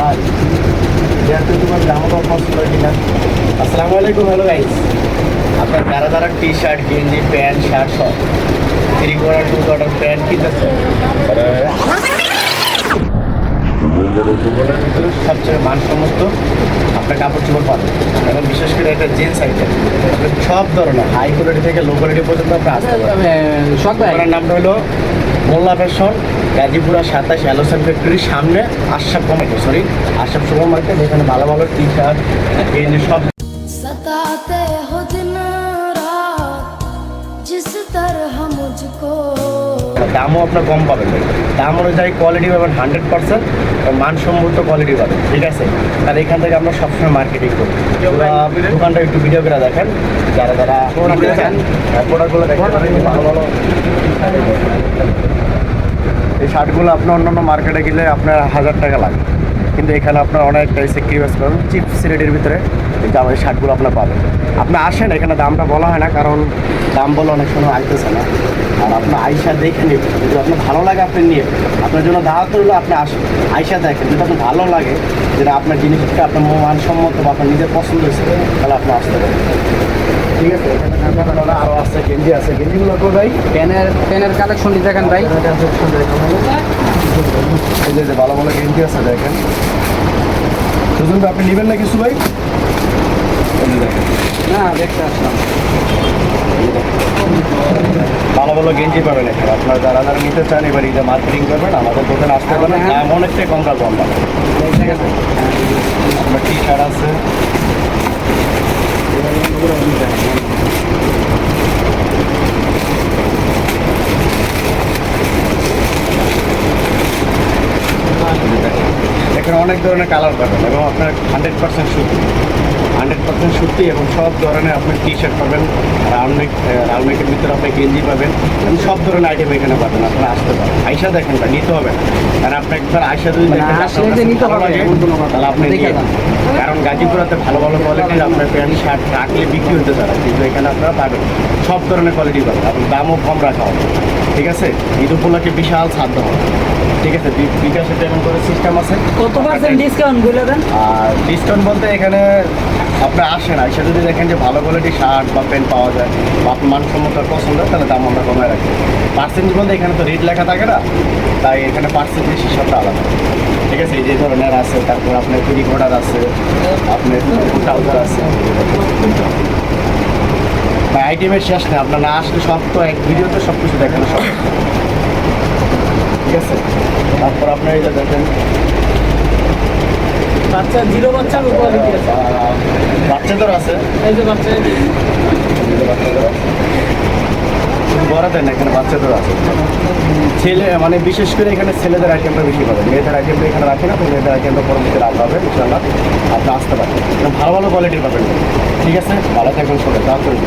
ভাই যেহেতু তোমার জামা কাপড় পছন্দ কিনা? আসসালামু আলাইকুম হ্যালো গাইস আপনার যারা টি শার্ট গেঞ্জি, প্যান্ট শার্ট সব। Three quarter two quarter pant কিনতেছে? সবচেয়ে মানসম্মত আপনার কাপড় চোপড় পাবেন। এবং বিশেষ করে একটা জেন্টস আইটেম সব ধরনের হাই কোয়ালিটি থেকে লো কোয়ালিটি পর্যন্ত আপনি আসতে পারেন শখ ভাই দোকানের নামটা হলো মোল্লা ফ্যাশন গাজীপুরা সাতাশ অ্যালোসেন ফ্যাক্টরির সামনে Ashraf committee sorry Ashraf super market এখানে ভালো ভালো টি শার্ট গেঞ্জি সব सताते हो दिन रात जिस तरह मुझको দামও আপনার কম পাবেন। দাম অনুযায়ী কোয়ালিটি পাবেন হান্ড্রেড পার্সেন্ট মানসম্মত কোয়ালিটি পাবেন, ঠিক আছে? আর এখান থেকে আমরা সবসময় মার্কেটিং করি। দোকানটা একটু ভিডিও করে দেখেন, যারা যারা প্রোডাক্টগুলো দেখেন ভালো ভালো এই শার্টগুলো আপনার অন্যান্য মার্কেটে গেলে আপনার হাজার টাকা লাগে। কিন্তু এখানে আপনার অনেকটা সেক্রিফাইস পাবেন চিপস রেটের ভিতরে দামের শার্টগুলো আপনার পাবেন। আপনি আসেন, এখানে দামটা বলা হয় না, কারণ দাম বলে অনেক সময় আইতেছে না। আর আপনার আইসা দেখে নিন যদি আপনার ভালো লাগে আপনি নিয়ে আপনার জন্য দাওয়াত হলো আপনি আসুন। আইসা দেখেন যদি আপনার ভালো লাগে যেটা আপনার জিনিসটা আপনার মানসম্মত বা আপনার নিজের পছন্দ হয়েছে তাহলে আপনি আসতে পারেন। ঠিক আছে? আরও আছে গেঞ্জি আছে। গেঞ্জিগুলো তো ভাই? পেনের পেনের কালেকশনটি দেখেন ভাই। ভালো ভালো গেঞ্জি আছে দেখেন। সুজন আপনি নেবেন না কিছু ভাই? না দেখতে আসলাম। ভালো গেঞ্জি পাবেন এখানে। আপনার যারা যারা নিতে চান এবার ঈদে মার্কেটিং করবেন আমাদের দোকানে আসতে পারেন এমন অনেকটাই কম কাজ ঠিক আছে আপনার টি শার্ট আছে। এখানে অনেক ধরনের কালার পাবেন এবং আপনার হান্ড্রেড পার্সেন্ট হান্ড্রেড সুতি এবং সব ধরনের আপনার টি শার্ট পাবেন রাউন্ডনেক রাউন্ডনেকের ভিতরে আপনি গেঞ্জি পাবেন এবং সব ধরনের আইটেম এখানে পাবেন আপনারা আসতে পারেন। আইসা দেখেন ভাই নিতে হবে না। কারণ আপনি একবার আইসা যদি মানে তাহলে আপনি। কারণ গাজীপুরাতে ভালো ভালো কোয়ালিটির আপনার প্যান্ট শার্ট রাখলে বিক্রি হতে পারে কিন্তু এখানে আপনারা পাবেন। সব ধরনের কোয়ালিটি পাবেন আপনার দামও কম রাখা হবে। ঠিক আছে? ঈদ উপলক্ষে বিশাল সাধ্য হবে। ঠিক আছে? বিকাশে পেমেন্ট করে সিস্টেম আছে কত পার্সেন্ট ডিসকাউন্ট বলে দেন? আর ডিসকাউন্ট বলতে এখানে আপনি আসেন এসে যদি দেখেন যে ভালো কোয়ালিটি শার্ট বা প্যান্ট পাওয়া যায় বা আপনার মানসম্মত পছন্দ তাহলে দাম আমরা কমায় রাখি। পার্সেন্টেজ বলতে এখানে তো রেট লেখা থাকে না, তাই এখানে পার্সেন্টেজ হিসাবটা আলাদা। ঠিক আছে, এই যে ধরনের আছে, তারপর আপনার কুড়ি কোডার আছে, আপনার ট্রাউজার আছে। বা আইটেমের শেষ নেই, আপনার না আসলে সব তো এক ভিডিওতে সব কিছু দেখানো সব। ঠিক আছে, তারপর আপনার যে দেখেন বাচ্চা জিরো বাচ্চার কোয়ালিটি আছে। আছে? এই যে বাচ্চা বড়দের না এখানে বাচ্চাদের আছে। ছেলে মানে বিশেষ করে এখানে ছেলেদের আইটেমটা বেশি পাবেন। মেয়েদের আইটেমটা এখানে রাখে না তো মেয়েদের আইটেমটা পরবর্তী লাভ হবে ইনশাল্লাহ আপনি আসতে পারেন। ভালো ভালো কোয়ালিটির পাবেন। ঠিক আছে? ভালো থাকবেন সবাই। তাড়াতাড়ি